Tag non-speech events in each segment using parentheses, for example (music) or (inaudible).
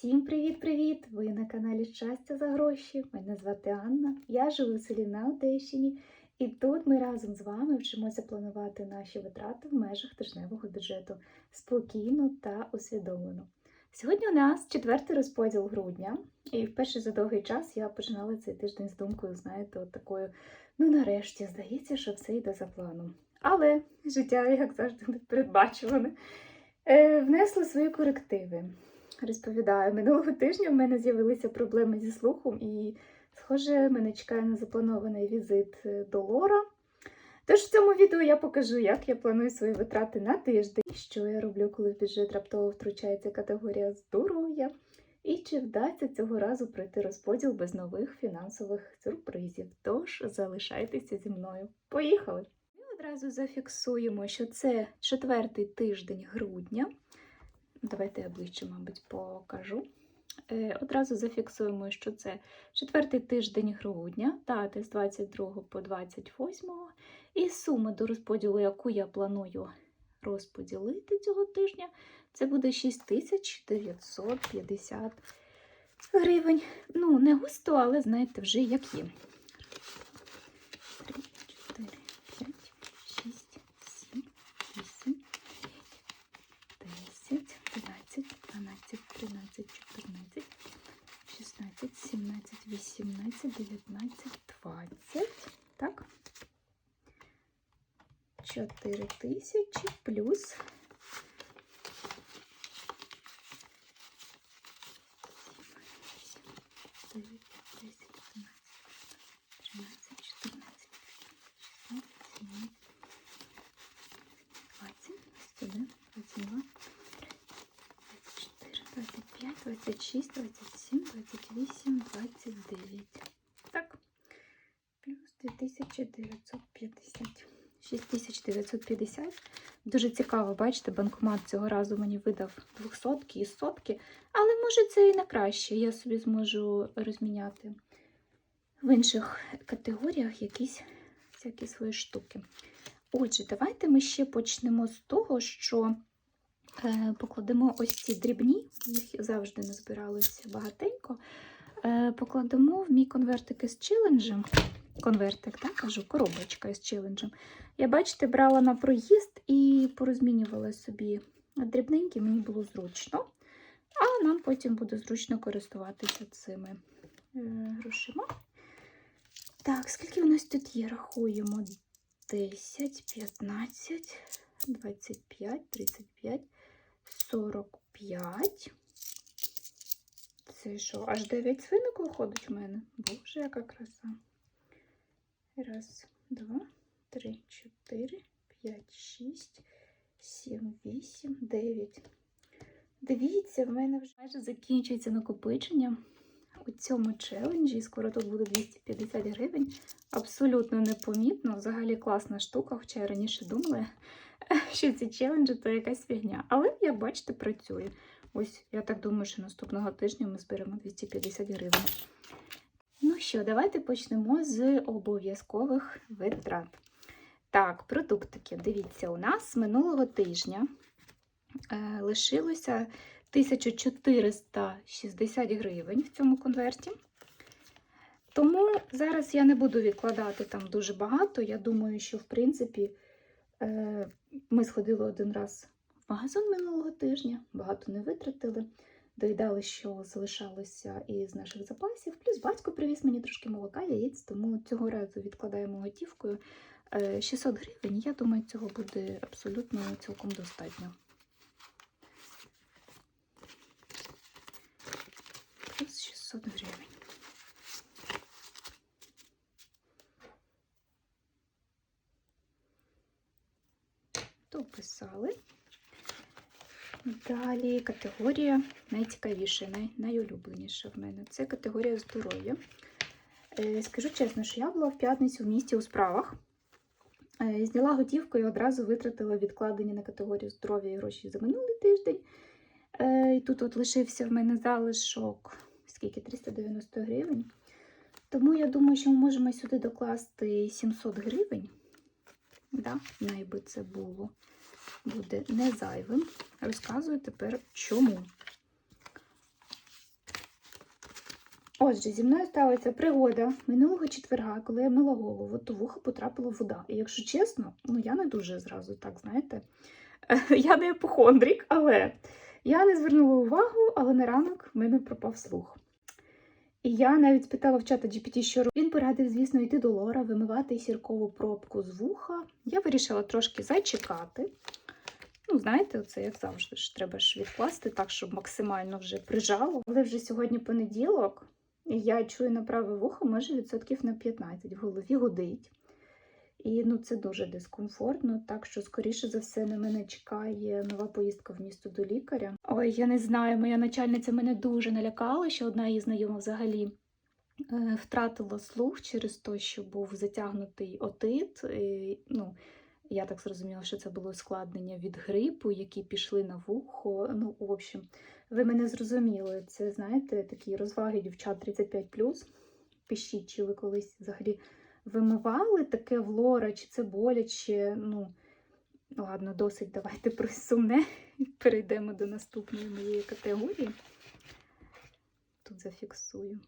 Всім привіт-привіт! Ви на каналі Щастя за гроші. Мене звати Анна. Я живу в селі на Одещині, і тут ми разом з вами вчимося планувати наші витрати в межах тижневого бюджету спокійно та усвідомлено. Сьогодні у нас четвертий розподіл грудня, і вперше за довгий час я починала цей тиждень з думкою, знаєте, от такою, ну нарешті, здається, що все йде за планом. Але життя, як завжди, непередбачуване, е, внесло свої корективи. Розповідаю, минулого тижня в мене з'явилися проблеми зі слухом, і, схоже, мене чекає незапланований візит е, до Лора. Тож в цьому відео я покажу, як я планую свої витрати на тиждень, що я роблю, коли в бюджет раптово втручається категорія здоров'я, і чи вдасться цього разу пройти розподіл без нових фінансових сюрпризів. Тож залишайтеся зі мною. Поїхали! Ми одразу зафіксуємо, що це четвертий тиждень грудня. Давайте я ближче, мабуть, покажу. Е, Одразу зафіксуємо, що це четвертий тиждень грудня, дати з 22 по 28, і сума до розподілу, яку я планую розподілити цього тижня, це буде 6950 гривень. Ну, не густо, але знаєте, вже як є. 16, 17, 18, 19, 20. Так. 4 тисячі плюс 9, 10, 11, 13, 14, 15, 16, 17, 20, 21, 22, 25, 26, 27, 28, 29. Так. Плюс 2950. 6950. Дуже цікаво, бачите, банкомат цього разу мені видав 200 і сотки, але може це і на краще. Я собі зможу розміняти в інших категоріях якісь всякі свої штуки. Отже, давайте ми ще почнемо з того, що покладемо ось ці дрібні, їх завжди назбиралося багатенько. Е, покладемо в мій конвертик із челенджем. Конвертик, так, кажу, коробочка із челенджем. Я, бачите, брала на проїзд і порозмінювала собі дрібненькі, мені було зручно. А нам потім буде зручно користуватися цими е, грошима. Так, скільки у нас тут є? Рахуємо 10, 15, 25, 35, 45. Це що, аж 9 свинок виходить у мене? Боже, яка краса. Раз, два, три, чотири, п'ять, шість, сім, вісім, дев'ять. Дивіться, в мене вже майже закінчується накопичення у цьому челенджі. Скоро тут буде 250 гривень. Абсолютно непомітно. Взагалі класна штука, хоча я раніше думала, що ці челенджі то якась фігня. Але, як бачите, працює. Ось, я так думаю, що наступного тижня ми зберемо 250 гривень. Ну що, давайте почнемо з обов'язкових витрат. Так, продуктики. Дивіться, у нас минулого тижня е, лишилося 1460 гривень в цьому конверті. Тому зараз я не буду відкладати там дуже багато. Я думаю, що, в принципі, ми сходили один раз в магазин минулого тижня, багато не витратили. Доїдали, що залишалося із наших запасів. Плюс батько привіз мені трошки молока, яєць, тому цього разу відкладаємо готівкою е, 600 гривень. Я думаю, цього буде абсолютно цілком достатньо. Плюс 600 гривень. Дописали. Далі категорія найцікавіша, най, найулюбленіша в мене. Це категорія здоров'я. Е, скажу чесно, що я була в п'ятницю в місті у справах. Е, зняла готівку і одразу витратила відкладені на категорію здоров'я і гроші за минулий тиждень. Е, і тут от лишився в мене залишок, скільки 390 гривень. Тому я думаю, що ми можемо сюди докласти 700 гривень. Да, найби це було буде не зайвим. Розказую тепер чому. Отже, зі мною сталася пригода минулого четверга, коли я мила голову, то в вухо потрапила вода. І якщо чесно, ну я не дуже зразу так, знаєте, (laughs) я не епохондрик, але я не звернула увагу, але на ранок в мене пропав слух. І я навіть спитала в чата GPT, що робити. Він порадив, звісно, йти до Лора, вимивати сіркову пробку з вуха. Я вирішила трошки зачекати. Ну, знаєте, оце як завжди ж треба ж відкласти так, щоб максимально вже прижало. Але вже сьогодні понеділок, і я чую на праве вухо, може відсотків на 15 в голові гудить. І ну, це дуже дискомфортно, так що, скоріше за все, на мене чекає нова поїздка в місто до лікаря. Ой, я не знаю, моя начальниця мене дуже налякала, що одна її знайома взагалі е, втратила слух через те, що був затягнутий отит. І, ну, я так зрозуміла, що це було ускладнення від грипу, які пішли на вухо. Ну, в общем, ви мене зрозуміли. Це, знаєте, такі розваги дівчат 35+. Пишіть, чи ви колись взагалі вимивали таке в лора, чи це боляче. Ну, ладно, досить, давайте про сумне. Перейдемо до наступної моєї категорії. Тут зафіксую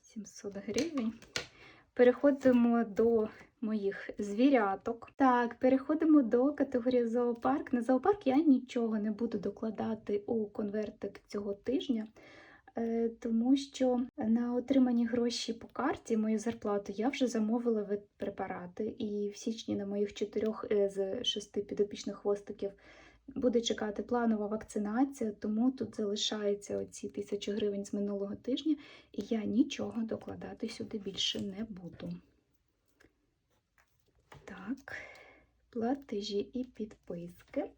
700 гривень. Переходимо до моїх звіряток. Так, переходимо до категорії зоопарк. На зоопарк я нічого не буду докладати у конвертик цього тижня, е, тому що на отримані гроші по карті, мою зарплату, я вже замовила ветпрепарати. І в січні на моїх чотирьох е, з шести підопічних хвостиків буде чекати планова вакцинація, тому тут залишається оці тисячі гривень з минулого тижня, і я нічого докладати сюди більше не буду. Так, платежі і підписки.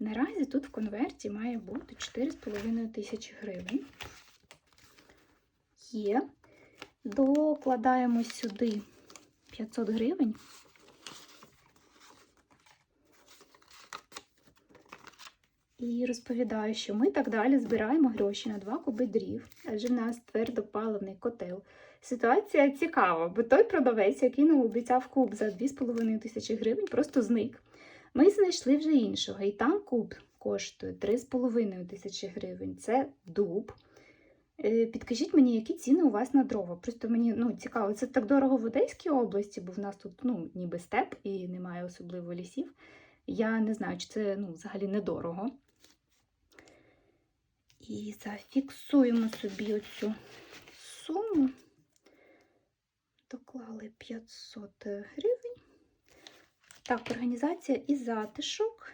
Наразі тут в конверті має бути 4,5 тисячі гривень. Є. Докладаємо сюди 500 гривень. І розповідаю, що ми так далі збираємо гроші на два куби дрів, адже в нас твердопаливний котел. Ситуація цікава, бо той продавець, який нам обіцяв куб за 2,5 тисячі гривень, просто зник. Ми знайшли вже іншого, і там куб коштує 3,5 тисячі гривень. Це дуб. Е, Підкажіть мені, які ціни у вас на дрова? Просто мені ну, цікаво, це так дорого в Одеській області, бо в нас тут ну, ніби степ і немає особливо лісів. Я не знаю, чи це ну, взагалі недорого. І зафіксуємо собі оцю суму. Доклали 500 гривень. Так, організація і затишок.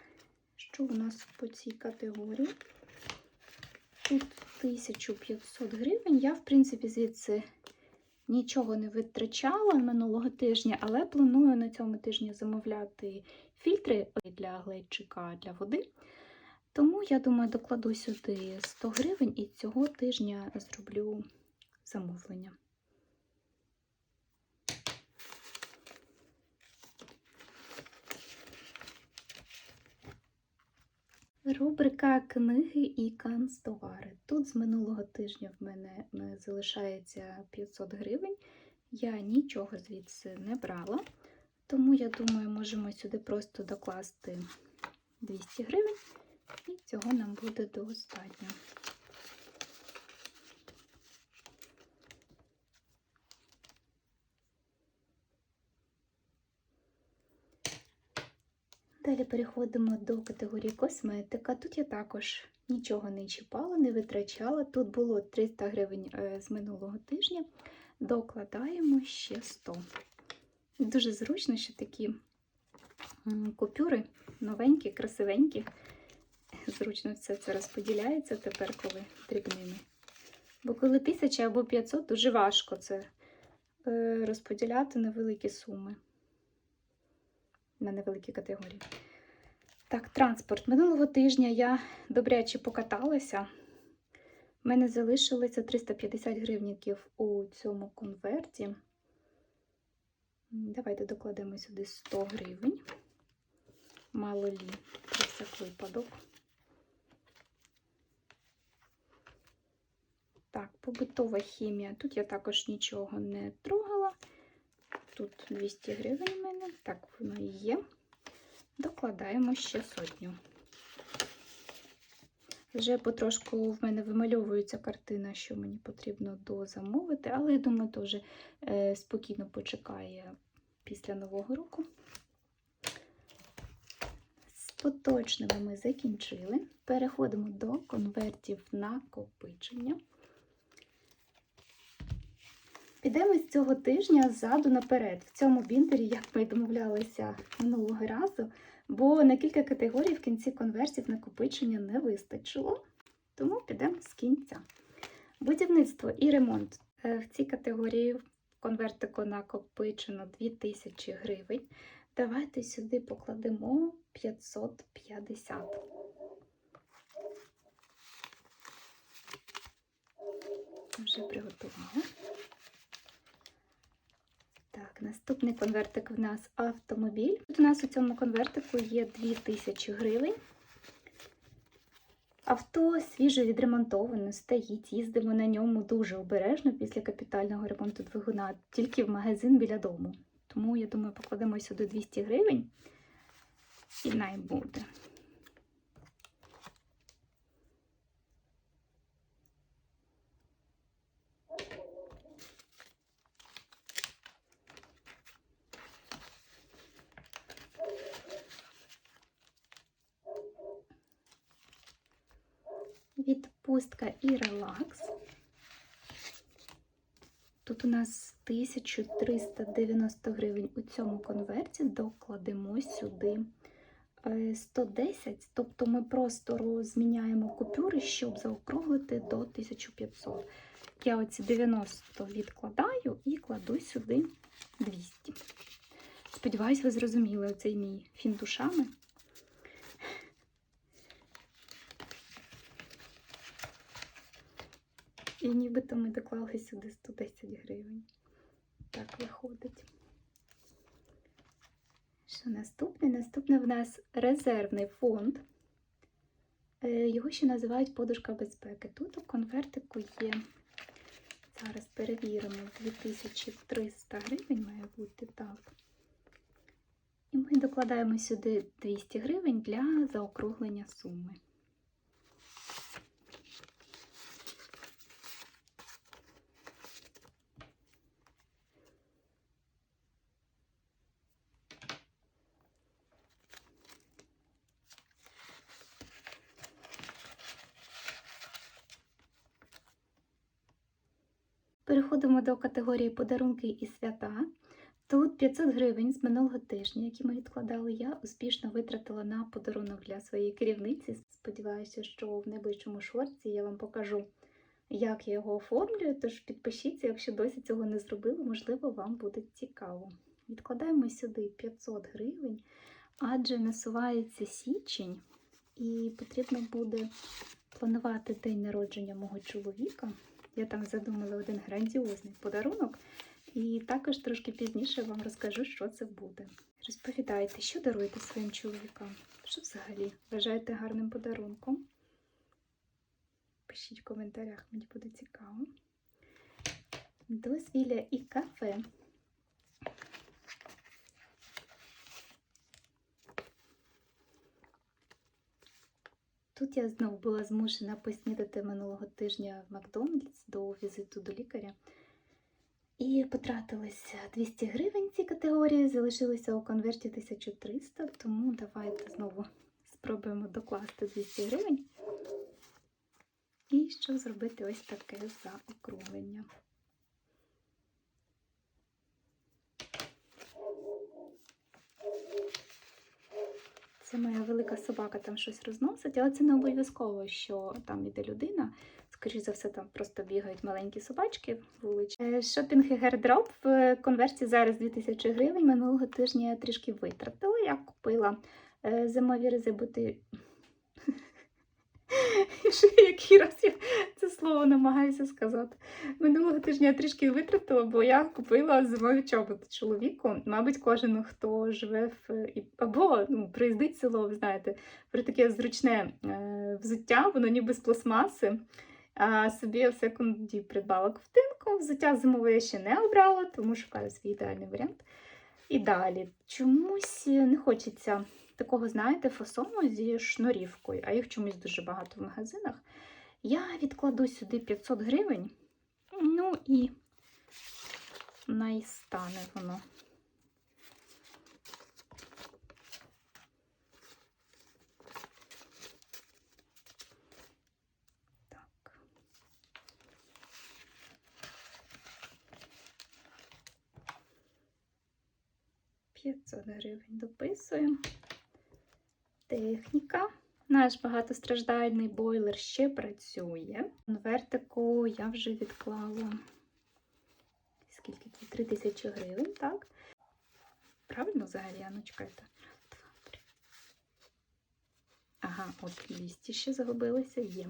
Що у нас по цій категорії? Тут 1500 гривень. Я, в принципі, звідси нічого не витрачала минулого тижня, але планую на цьому тижні замовляти фільтри для глечика для води. Тому, я думаю, докладу сюди 100 гривень і цього тижня зроблю замовлення. Рубрика книги і канцтовари. Тут з минулого тижня в мене е, залишається 500 гривень. Я нічого звідси не брала, тому я думаю, можемо сюди просто докласти 200 гривень, і цього нам буде достатньо. Далі переходимо до категорії косметика. Тут я також нічого не чіпала, не витрачала. Тут було 300 гривень е, з минулого тижня. Докладаємо ще 100. Дуже зручно, що такі купюри новенькі, красивенькі. (laughs) Зручно все це розподіляється тепер, коли дрібними. Бо коли 1000 або 500, дуже важко це е, розподіляти на великі суми на невеликі категорії. Так, транспорт. Минулого тижня я добряче покаталася. У мене залишилося 350 гривніків у цьому конверті. Давайте докладемо сюди 100 гривень. Мало лі, про всяк випадок. Так, побутова хімія. Тут я також нічого не трогала. Тут 200 гривень у мене, так воно і є. Докладаємо ще сотню. Вже потрошку в мене вимальовується картина, що мені потрібно дозамовити, але я думаю, теж е, спокійно почекає після Нового року. З поточними ми закінчили. Переходимо до конвертів накопичення. Підемо з цього тижня ззаду наперед. В цьому бінтері, як ми домовлялися минулого разу, бо на кілька категорій в кінці конвертів накопичення не вистачило. Тому підемо з кінця. Будівництво і ремонт. Е, В цій категорії конвертику накопичено 2000 гривень. Давайте сюди покладемо 550. Вже приготувала. Так, наступний конвертик в нас автомобіль. Тут у нас у цьому конвертику є 2000 гривень. Авто свіжо відремонтоване, стоїть, їздимо на ньому дуже обережно після капітального ремонту двигуна, тільки в магазин біля дому. Тому, я думаю, покладемо сюди 200 гривень і най Відпустка і релакс. Тут у нас 1390 гривень у цьому конверті, докладемо сюди е, 110, тобто ми просто розміняємо купюри, щоб заокруглити до 1500. Я оці 90 відкладаю і кладу сюди 200. Сподіваюсь, ви зрозуміли оцей мій фін душами. І нібито ми доклали сюди 110 гривень. Так виходить. Що наступне? Наступне в нас резервний фонд. Е, Його ще називають подушка безпеки. Тут у конвертику є, зараз перевіримо, 2300 гривень має бути так. І ми докладаємо сюди 200 гривень для заокруглення суми. Переходимо до категорії подарунки і свята. Тут 500 гривень з минулого тижня, які ми відкладали, я успішно витратила на подарунок для своєї керівниці. Сподіваюся, що в найближчому шорті я вам покажу, як я його оформлюю. Тож підпишіться, якщо досі цього не зробили, можливо, вам буде цікаво. Відкладаємо сюди 500 гривень, адже насувається січень, і потрібно буде планувати день народження мого чоловіка. Я там задумала один грандіозний подарунок, і також трошки пізніше вам розкажу, що це буде. Розповідайте, що даруєте своїм чоловікам? Що взагалі вважаєте гарним подарунком? Пишіть в коментарях, мені буде цікаво. Дозвілля і кафе. Тут я знову була змушена поснідати минулого тижня в Макдональдс до візиту до лікаря. І потратилися 200 гривень ці категорії, залишилося у конверті 1300, тому давайте знову спробуємо докласти 200 гривень. І що зробити ось таке заокруглення. Це моя велика собака там щось розносить, але це не обов'язково, що там іде людина. Скоріше за все, там просто бігають маленькі собачки вуличні. Шопінг і гардероб в конверсії зараз 2000 гривень. Минулого тижня я трішки витратила. Я купила е, зимові резибути. Ще який раз я це слово намагаюся сказати. Минулого тижня я трішки витратила, бо я купила зимові чоботи чоловіку. Мабуть, кожен, хто живе в або ну, приїздить село, ви знаєте, про таке зручне е, взуття, воно ніби з пластмаси. А собі в секунді придбала ковтинку. Взуття зимове я ще не обрала, тому шукаю свій ідеальний варіант. І далі чомусь не хочеться такого, знаєте, фасону зі шнурівкою, а їх чомусь дуже багато в магазинах. Я відкладу сюди 500 гривень. Ну і найстане воно. П'ятсот гривень дописуємо. Техніка. Наш багатостраждальний бойлер ще працює. Конвертику я вже відклала скільки це? 3 тисячі гривень, так? Правильно взагалі, а ну чекайте. Ага, от 200 ще загубилися, є.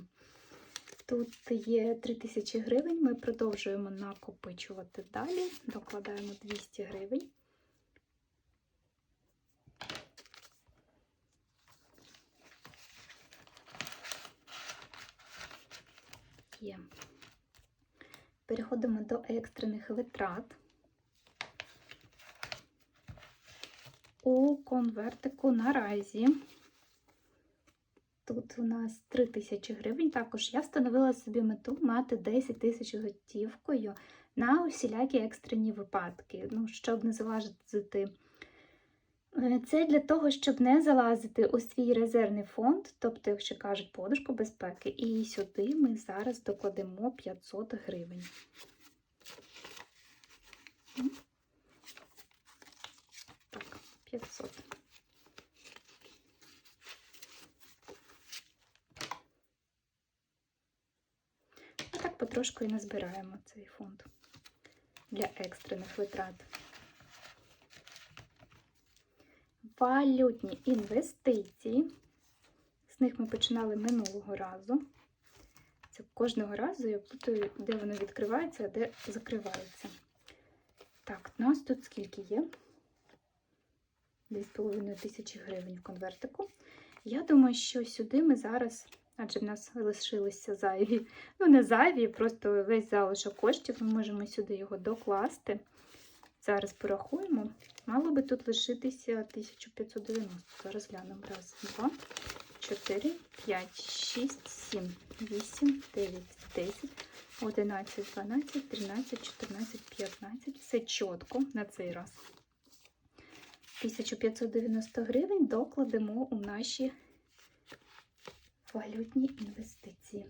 Тут є 3 тисячі гривень. Ми продовжуємо накопичувати далі. Докладаємо 200 гривень. Є. Переходимо до екстрених витрат. У конвертику наразі тут у нас 3 тисячі гривень. Також я встановила собі мету мати 10 тисяч готівкою на усілякі екстрені випадки, ну, щоб не залазити. Е, Це для того, щоб не залазити у свій резервний фонд, тобто, якщо кажуть, подушку безпеки, і сюди ми зараз докладемо 500 гривень. Так, 500. І так потрошку і назбираємо цей фонд для екстрених витрат. Валютні інвестиції. З них ми починали минулого разу. Це кожного разу я плутаю, де воно відкривається, а де закривається. Так, у нас тут скільки є? 2,5 тисячі гривень в конвертику. Я думаю, що сюди ми зараз, адже в нас лишилися зайві, ну не зайві, просто весь залишок коштів, ми можемо сюди його докласти. Зараз порахуємо. Мало би тут лишитися 1590. Зараз глянемо. Раз, два, чотири, п'ять, шість, сім, вісім, дев'ять, десять, одинадцять, дванадцять, тринадцять, чотирнадцять, п'ятнадцять. Все чітко на цей раз. 1590 гривень докладемо у наші валютні інвестиції.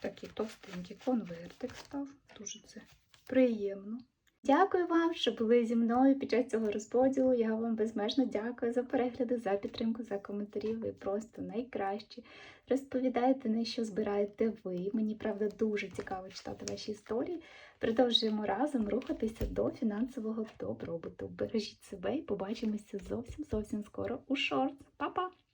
Такий товстенький конвертик став. Дуже це приємно. Дякую вам, що були зі мною під час цього розподілу. Я вам безмежно дякую за перегляди, за підтримку, за коментарі. Ви просто найкращі. Розповідайте, на що збираєте ви. Мені правда дуже цікаво читати ваші історії. Продовжуємо разом рухатися до фінансового добробуту. Бережіть себе і побачимося зовсім зовсім скоро у шорт. Па-па!